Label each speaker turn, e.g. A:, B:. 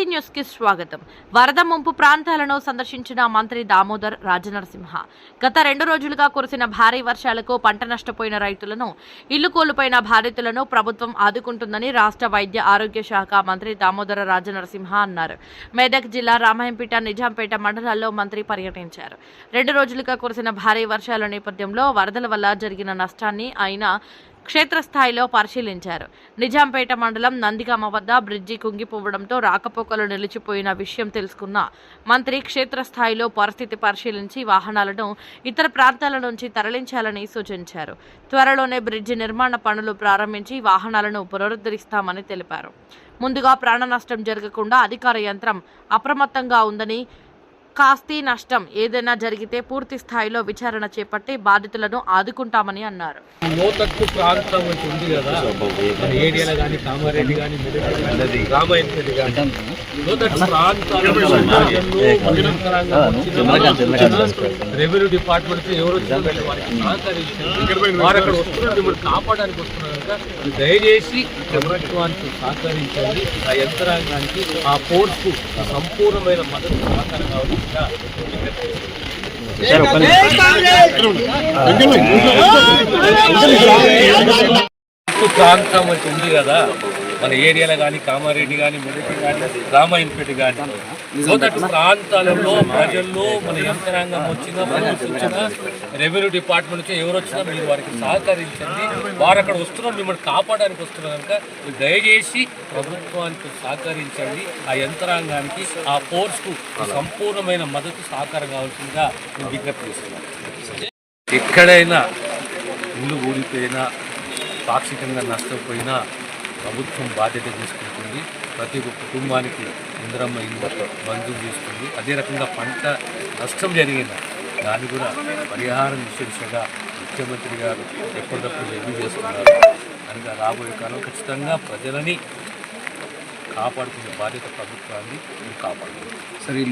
A: AC న్యూస్కి స్వాగతం. వరద ముంపు ప్రాంతాలను సందర్శించిన మంత్రి దామోదర్ రాజనరసింహ. గత రెండు రోజులుగా కురిసిన భారీ వర్షాలకు పంట నష్టపోయిన రైతులను ఇల్లు కోల్పోయిన బాధితులను ప్రభుత్వం ఆదుకుంటుందని రాష్ట్ర వైద్య ఆరోగ్య శాఖ మంత్రి దామోదర రాజనరసింహ అన్నారు. మెదక్ జిల్లా రామాయంపేట నిజాంపేట మండలాల్లో మంత్రి పర్యటించారు. రెండు రోజులుగా కురిసిన భారీ వర్షాల నేపథ్యంలో వరదల వల్ల జరిగిన నష్టాన్ని ఆయన క్షేత్రస్థాయిలో పరిశీలించారు. నిజాంపేట మండలం నందిగామ వద్ద బ్రిడ్జి కుంగిపోవడంతో రాకపోకలు నిలిచిపోయిన విషయం తెలుసుకున్న మంత్రి క్షేత్రస్థాయిలో పరిస్థితి పరిశీలించి వాహనాలను ఇతర ప్రాంతాల నుంచి తరలించాలని సూచించారు. త్వరలోనే బ్రిడ్జి నిర్మాణ పనులు ప్రారంభించి వాహనాలను పునరుద్ధరిస్తామని తెలిపారు. ముందుగా ప్రాణ నష్టం జరగకుండా అధికార యంత్రం అప్రమత్తంగా ఉందని కాస్తి నష్టం ఏదైనా జరిగితే పూర్తి స్థాయిలో విచారణ చేపట్టి బాధితులను ఆదుకుంటామని అన్నారు.
B: ప్రాంతం ఉంది కదా. ఏరియాలో కానీ కామారెడ్డి కానీ కానీ రెవెన్యూ డిపార్ట్మెంట్ ఎవరు వచ్చినా వీళ్ళు వారికి సహకరించారు వారు అక్కడ వస్తున్నారు మిమ్మల్ని కాపాడడానికి వస్తున్నారు కనుక దయచేసి ప్రభుత్వానికి సహకరించండి. ఆ యంత్రాంగానికి ఆ ఫోర్స్కు సంపూర్ణమైన మద్దతు సహకారం చుట్టూ ప్రాంతం వచ్చి ఉంది కదా మన ఏరియాలో కానీ కామారెడ్డి కానీ మెదక్ కానీ రామాయణపేట కానీ మొదటి ప్రాంతాలలో ప్రజల్లో మన యంత్రాంగం వచ్చినా ప్రభుత్వం వచ్చినా రెవెన్యూ డిపార్ట్మెంట్ నుంచి ఎవరు వచ్చినా మీరు వారికి సహకరించండి. వారు అక్కడ వస్తున్నారు మిమ్మల్ని కాపాడడానికి వస్తున్నారు కనుక దయచేసి ప్రభుత్వానికి సహకరించండి. ఆ యంత్రాంగానికి ఆ ఫోర్స్కు సంపూర్ణమైన మద్దతు సహకారం కావాల్సిందిగా నేను విజ్ఞప్తి చేస్తున్నాను. ఎక్కడైనా ఇల్లు ఊడిపోయినా పాక్షికంగా నష్టపోయినా ప్రభుత్వం బాధ్యత తీసుకుంటుంది. ప్రతి ఒక్క కుటుంబానికి ఇంద్రమ్మ ఇల్లు మంజూరు చేస్తుంది అదే రకంగా పంట నష్టం జరిగిన దాన్ని కూడా పరిహారం ఇచ్చే దిశగా ముఖ్యమంత్రి గారు ఎప్పటికప్పుడు రివ్యూ చేస్తున్నారు. కనుక రాబోయే కాలం ఖచ్చితంగా ప్రజలని కాపాడుకునే బాధ్యత ప్రభుత్వాన్ని కాపాడుతుంది
C: సరే